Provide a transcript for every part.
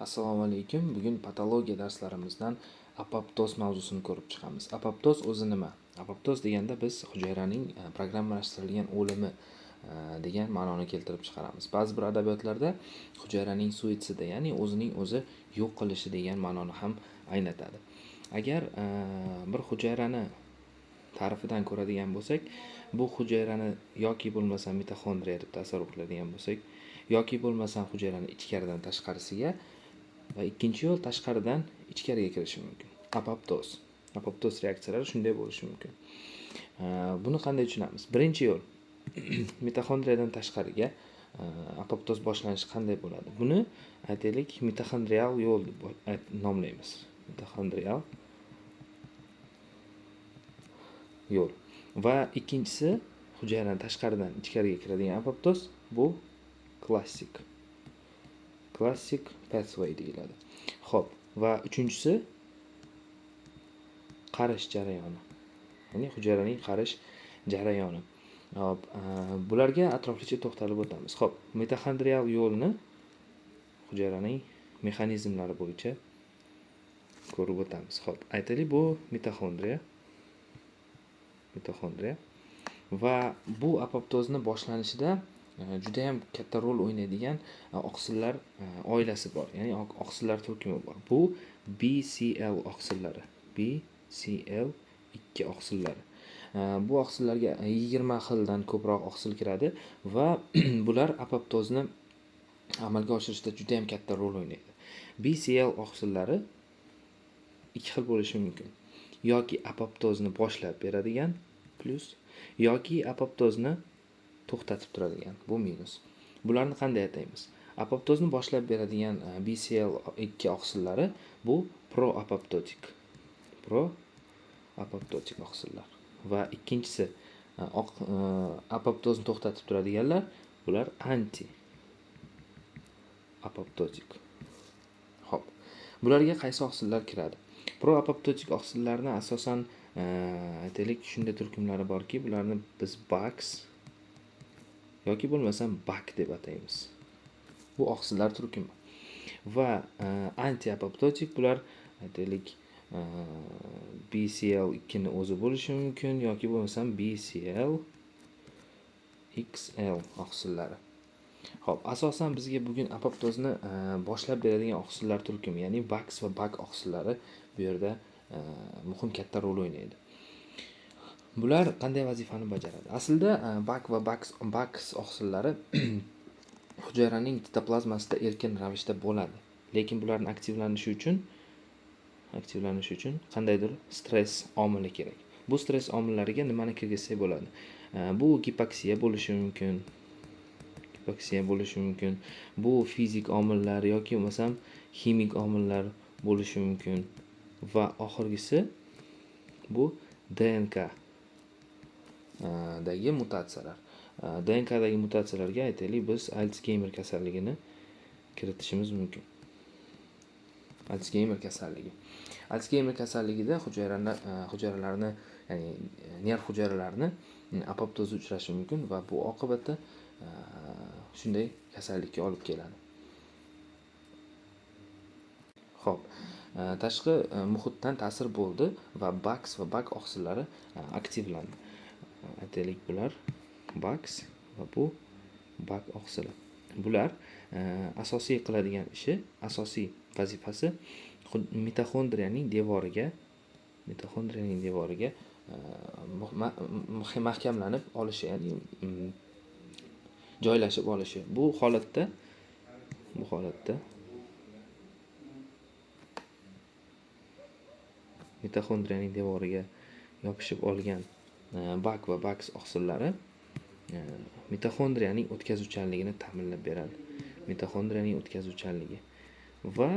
Assalomu alaykum. Bugun patologiya darslarimizdan apoptoz mavzusini ko'rib chiqamiz. Apoptoz o'zi nima? Apoptoz deganda biz hujayraning e, programmalashtirilgan o'limi e, degan ma'noni keltirib chiqaramiz. Ba'zi bir adabiyotlarda hujayraning suitsidi, ya'ni o'zining o'zi yo'q qilishi degan ma'noni ham anglatadi. Agar e, bir hujayrani ta'rifidan ko'radigan bo'lsak, bu hujayrani yoki bo'lmasam mitoxondriya deb tasavvur qiladigan bo'lsak, yoki bo'lmasam hujayrani ichkaridan tashqarisiga va ikkinchi yo'l tashqaridan ichkariga kirishi mumkin apoptoz. Apoptoz reaksiyalari shunday bo'lishi mumkin buni qanday tushunamiz? Birinchi yo'l. Mitoxondriyadan tashqariga apoptoz boshlanishi qanday bo'ladi? Buni aytaylik mitoxondrial yo'l deb nomlaymiz. Mitoxondrial yo'l. Va ikkinchisi hujayradan tashqaridan ichkariga kiradigan apoptoz bu klassik classic pathway deyiladi. Ho'p va uchinchisi qarish jarayoni. Ya'ni hujayraning qarish jarayoni. Hop bularga atroflicha to'xtalib o'tamiz. Ho'p mitoxondrial yo'lni hujayraning mexanizmlari bo'yicha ko'rib o'tamiz. Ho'p aytaylik bu mitoxondriya. Mitoxondriya. Va bu apoptozni boshlanishida judayam katta rol o'ynaydigan e, oqsillar e, oilasi bor. Ya'ni oqsillar turkumi bor. Bu bcl oqsillari. Bcl ikki oqsillari. E, bu oqsillarga yigirma xildan ko'proq oqsil kiradi va bular apoptozni amalga oshirishda juda yam katta rol o'ynaydi. Bcl oqsillari ikki xil bo'lishi mumkin. Yoki apoptozni boshlab beradigan plyus yoki apoptozni to'xtatib turadigan. Bu minus. Bularni qanday ataymiz? Apoptozni boshlab beradigan e, bcl ikki oqsillari bu pro apoptotik pro apoptotik oqsillar. Va ikkinchisi e, e, apoptozni to'xtatib turadiganlar bular anti apoptotik ho'p. Bularga qaysi oqsillar kiradi? Pro apoptotik oqsillarni asosan aytaylik shunday turkumlari borki bularni biz bax yoki bo'lmasam bak deb ataymiz. Bu oqsillar turkumi va e, anti apoptotik bular aytaylik e, bcl ikkini o'zi bo'lishi mumkin yoki bo'lmasam bcl xl oqsillari. Ho'p asosan bizga bugun apoptozni e, boshlab beradigan oqsillar turkumi ya'ni bax va bak oqsillari bu yerda muhim katta rol o'ynaydi bular qanday vazifani bajaradi? Aslida e, bak va baks baks oqsillari hujayraning sitoplazmasida erkin ravishda bo'ladi. Lekin bularni aktivlanishi uchun aktivlanishi uchun qandaydir stress omili kerak. Bu stress omillariga nimani kirgizsak bo'ladi? E, bu gipoksiya bo'lishi mumkin. Gipoksiya bo'lishi mumkin. Bu fizik omillar yoki bo'lmasam ximik omillar bo'lishi mumkin. Va oxirgisi bu dnk dagi mutatsiyalar dnkdagi mutatsiyalarga aytaylik biz altsgeymer kasalligini kiritishimiz mumkin altsgeymer kasalligi altsgeymer kasalligida hujayralar hujayralarni ya'ni nerv hujayralarini apoptozi uchrashi mumkin va bu oqibatda shunday kasallikka olib keladi ho'p tashqi muhitdan ta'sir bo'ldi va baks va bak oqsillari aktivlandi aytaylik bular baks va bu bak oqsili. Bular e, asosiy qiladigan ishi asosiy vazifasi mitoxondriyaning devoriga mitoxondriyaning devoriga e, mahkamlanib olishi ya'ni joylashib olishi. Bu holatda bu holatda mitoxondriyaning devoriga yopishib olgan bak va baks oqsillari mitoxondriyaning o'tkazuvchanligini ta'minlab beradi mitoxondriyaning o'tkazuvchanligi va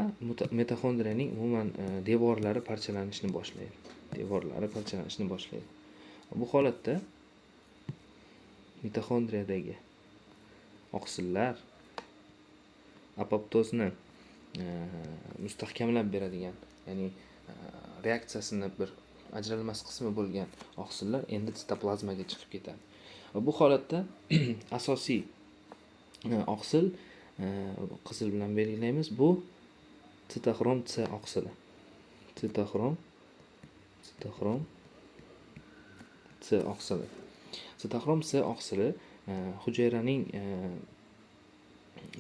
mitoxondriyaning umuman devorlari parchalanishni boshlaydi devorlari parchalanishni boshlaydi bu holatda mitoxondriyadagi oqsillar apoptozni mustahkamlab beradigan ya'ni reaksiyasini bir ajralmas qismi bo'lgan oqsillar endi sitoplazmaga chiqib ketadi. Va bu holatda asosiy e, oqsil e, qizil bilan belgilaymiz. Bu sitoxrom c oqsili. Sitoxrom sitoxrom c oqsili. Sitoxrom c oqsili e, hujayraning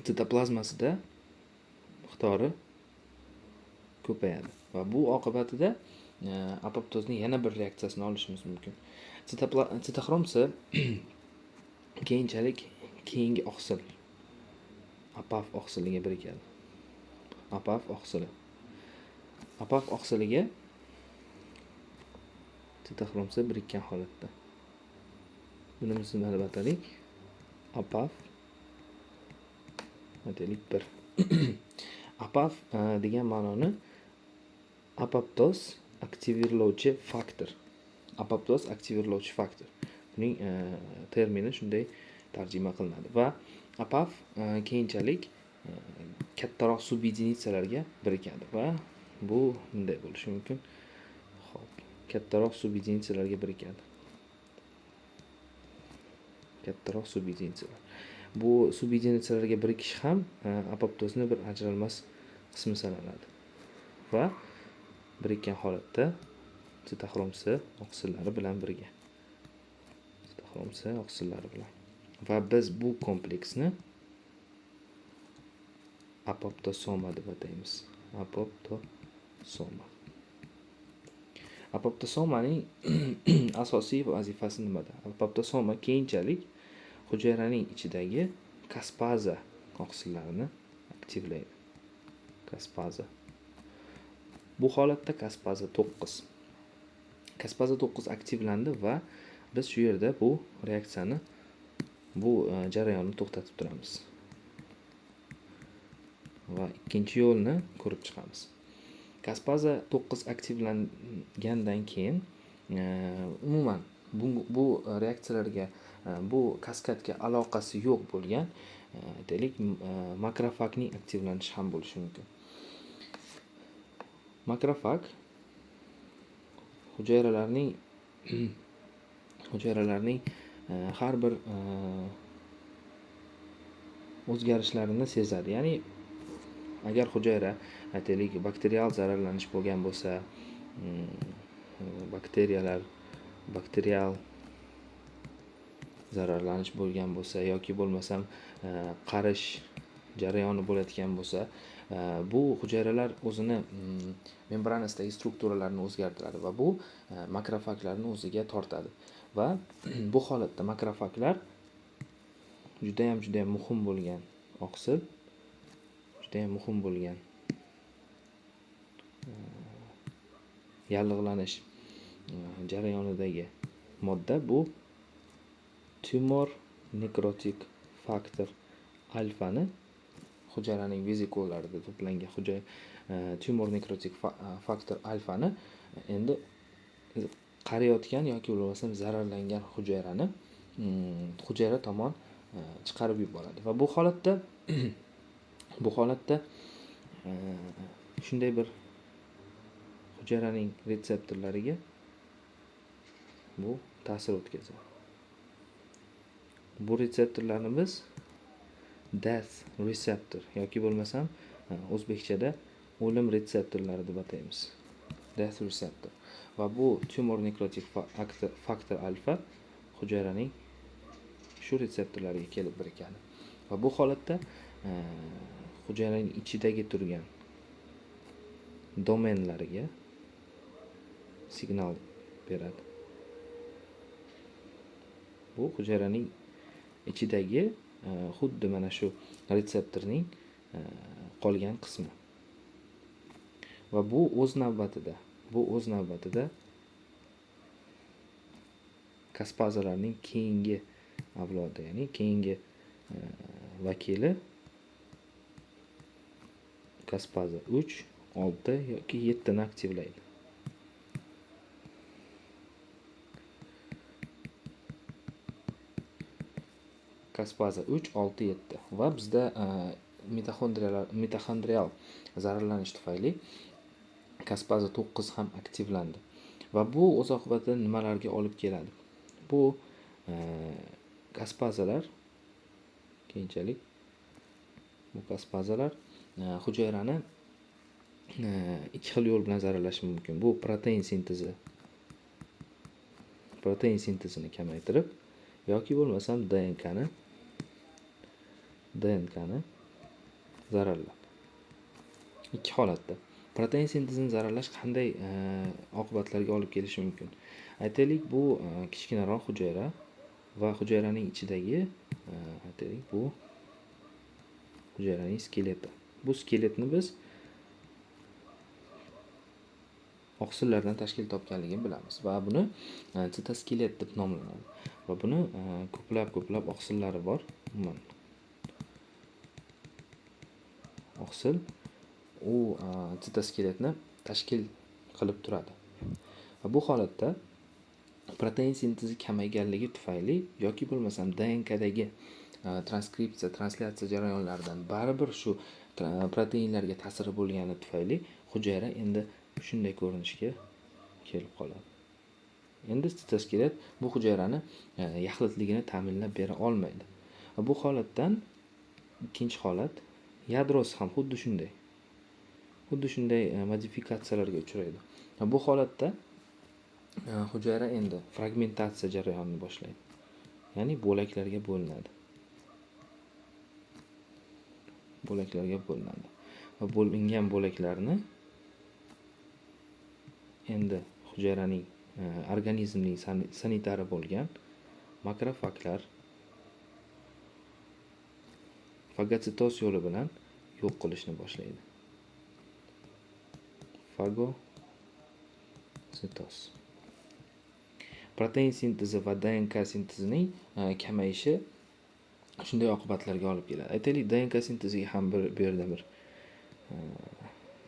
sitoplazmasida miqdori ko'payadi. Va bu oqibatida apoptozning yana bir reaksiyasini olishimiz mumkin sitoxrom c keyinchalik keyingi oqsil apaf oqsiliga birikadi apaf oqsili apaf oqsiliga sitoxromsa birikkan holatda buni biz nimalab deb atadik apaf aytaylik bir apaf degan ma'noni apoptoz aktivirlovchi faktor apoptoz aktivirlovchi faktor buning e, termini shunday tarjima qilinadi. Va apaf e, keyinchalik e, kattaroq subyedinitsiyalarga birikadi. Va bu bunday bo'lishi mumkin. Ho'p kattaroq subyedinitsiyalarga birikadi. Kattaroq subyedinitsiyalar bu subyedinitsiyalarga birikish ham e, apoptozni bir ajralmas qismi sanaladi. Va birikkan holatda sitoxrom c oqsillari bilan birga. Sitoxrom c oqsillari bilan. Va biz bu kompleksni apoptosoma deb ataymiz. Apoptosoma. Apoptosomaning asosiy vazifasi nimada? Apoptosoma keyinchalik hujayraning ichidagi kaspaza oqsillarini aktivlaydi. Kaspaza. Bu holatda kaspaza to'qqiz. Kaspaza to'qqiz aktivlandi va biz shu yerda bu reaksiyani bu e, jarayonni to'xtatib turamiz. Va ikkinchi yo'lni ko'rib chiqamiz. Kaspaza to'qqiz aktivlangandan keyin e, umuman bu, bu reaksiyalarga e, bu kaskadga aloqasi yo'q bo'lgan aytaylik makrofagning aktivlanishi ham bo'lishi mumkin. Makrofag hujayralarning hujayralarning e, har bir e, o'zgarishlarini sezadi. Ya'ni agar hujayra e, aytaylik bakterial zararlanish bo'lgan bo'lsa mm, bakteriyalar bakterial zararlanish bo'lgan bo'lsa yoki bo'lmasam e, qarish jarayoni bo'layotgan bo'lsa Э, bu hujayralar o'zini membranasidagi strukturalarni o'zgartiradi va bu makrofaglarni o'ziga tortadi. Va bu holatda makrofaglar judayam judayam muhim bo'lgan oqsil judayam muhim bo'lgan э, yallig'lanish э, jarayonidagi modda bu tumor nekrotik faktor alfani hujayraning vezikullarida to'plangan hujay e, tumor nekrotik e, faktor alfani e, endi qariyotgan yoki bo'lmasam zararlangan hujayrani mm, hujayra tomon e, chiqarib yuboradi. Va bu holatda bu holatda shunday bir hujayraning retseptorlariga bu ta'sir o'tkazadi. Bu retseptorlarni biz death receptor yoki bo'lmasam o'zbekchada o'lim retseptorlari deb ataymiz. Death receptor. Va bu tumor nekrotik faktor alfa hujayraning shu retseptorlariga kelib birikadi. Va bu holatda hujayraning ichidagi turgan domenlariga signal beradi. Bu hujayraning ichidagi Э, xuddi mana shu retseptorning э, qolgan qismi. Va bu o'z navbatida bu o'z navbatida kaspazalarning keyingi avlodi ya'ni keyingi e, vakili kaspaza uch olti yoki yettini aktivlaydi kaspaza uch olti yetti. Va bizda mitoxondriyalar mitoxondrial zararlanish tufayli kaspaza to'qqiz ham aktivlandi. Va bu o'z oqibatida nimalarga olib keladi? Bu э, kaspazalar keyinchalik bu kaspazalar э, hujayrani э, ikki xil yo'l bilan zararlashi mumkin. Bu protein sintezi protein sintezini kamaytirib yoki bo'lmasam DNKni DNKni zararlab. Ikki holatda. Protein sintezini zararlash qanday e, oqibatlarga olib kelishi mumkin? Aytaylik, bu e, kichkinaroq hujayra va hujayraning ichidagi e, aytaylik, bu hujayraning skeleti. Bu skeletni biz oqsillardan tashkil topganligini bilamiz va buni sitoskelet deb nomlanadi. Va buni ko'plab-ko'plab oqsillari bor. Umuman oqsil u e, sitoskeletni tashkil qilib turadi. Va bu holatda protein sintezi kamayganligi tufayli yoki bo'lmasam DNKdagi e, transkripsiya, translyatsiya jarayonlaridan baribir shu e, proteinlarga ta'siri bo'lgani tufayli hujayra endi shunday ko'rinishga kelib qoladi. Endi sitoskelet bu hujayrani yaxlitligini ta'minlab bera olmaydi. Va bu holatdan ikkinchi holat yadrosi ham xuddi shunday. Xuddi shunday e, modifikatsiyalarga uchraydi. Bu holatda e, hujayra endi fragmentatsiya jarayonini boshlaydi. Ya'ni bo'laklarga bo'linadi. Bo'laklarga bo'linadi. Va bo'lingan bo'laklarni endi hujayraning e, organizmning sanitari bo'lgan makrofaglar fagositoz yo'li bilan yo'q qilishni boshlaydi. Fagositoz. Protein sintezi va DNK sintezining e, kamayishi shunday oqibatlarga olib keladi. Aytaylik, DNK sinteziga ham bir bu yerda bir e,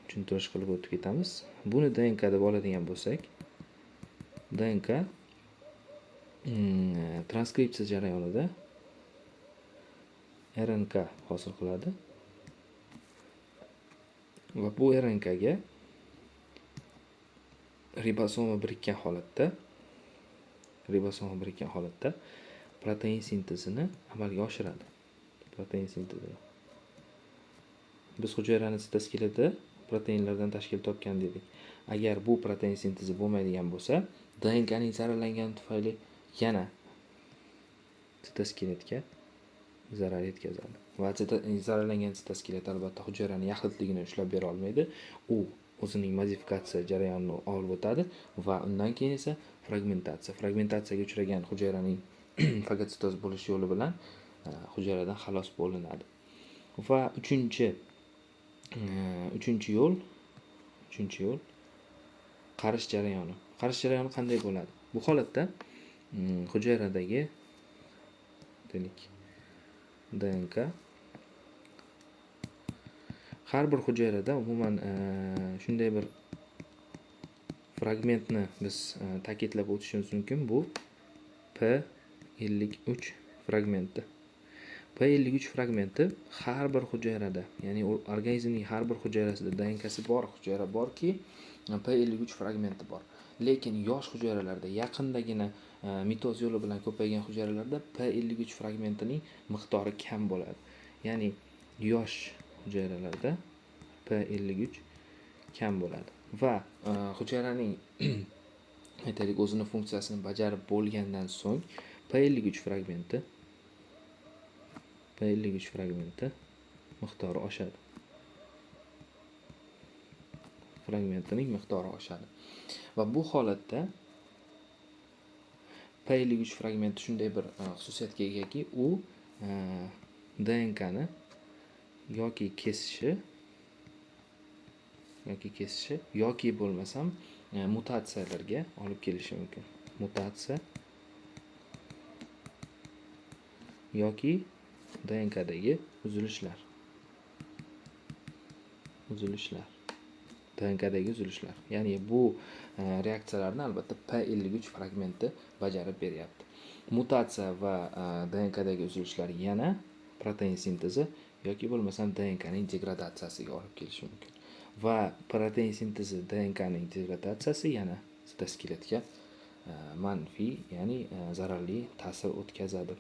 tushuntirish qilib o'tib ketamiz. Buni DNK deb oladigan bo'lsak, DNK mm, e, transkripsiya jarayonida RNK hosil qiladi. Va bu RNKga ribosoma birikkan holatda ribosoma birikkan holatda protein sintezini amalga oshiradi. Protein sintezini. Biz hujayrani sitoskeleti proteinlardan tashkil topgan dedik. Agar bu protein sintezi bo'lmaydigan bo'lsa, DNKning zararlangani tufayli yana sitoskeletga zarar yetkazadi. Va zararlangan sitoskelet albatta hujayrani yaxlitligini ushlab bera olmaydi. U o'zining modifikatsiya jarayonini olib o'tadi va undan keyin esa fragmentatsiya. Fragmentatsiyaga uchragan hujayraning fagotsitoz bo'lish yo'li bilan e, hujayradan xalos bo'linadi. Va uchinchi e, uchinchi yo'l uchinchi yo'l qarish jarayoni. Qarish jarayoni qanday bo'ladi? Bu holatda mm, hujayradagi deylik DNK har bir hujayrada umuman e, shunday bir fragmentni biz e, ta'kidlab o'tishimiz mumkin. Bu P53 fragmenti. P53 fragmenti har bir hujayrada, ya'ni organizmning har bir hujayrasida DNKsi bor hujayra borki, P53 fragmenti bor. Lekin yosh hujayralarda yaqindagina Э, mitoz yo'li bilan ko'paygan hujayralarda P53 fragmentining miqdori kam bo'ladi. Ya'ni yosh hujayralarda P53 kam bo'ladi va e, hujayraning aytaylik o'zini funksiyasini bajarib bo'lgandan so'ng P53 fragmenti P53 fragmenti miqdori oshadi. Fragmentining miqdori oshadi. Va bu holatda P53 fragmenti shunday bir xususiyatga egaki, u DNKni yoki kesishi yoki kesishi yoki bo'lmasam mutatsiyalarga olib kelishi mumkin. Mutatsiya yoki DNKdagi uzilishlar. Uzilishlar. DNKdagi uzilishlar. Ya'ni bu e, reaksiyalarni albatta P53 fragmenti bajarib beryapti. Mutatsiya va e, DNKdagi uzilishlar yana protein sintezi yoki bo'lmasam DNKning degradatsiyasiga olib kelishi mumkin. Va protein sintezi DNKning degradatsiyasi yana sitoskeletga e, manfiy, ya'ni zararli ta'sir o'tkazadi.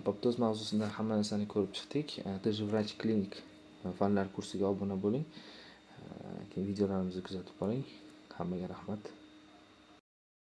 Apoptoz mavzusida hamma narsani ko'rib chiqdik. Tj Vrach klinik fanlar kursiga obuna bo'ling. Videolarimizni kuzatib boring. Hammaga rahmat.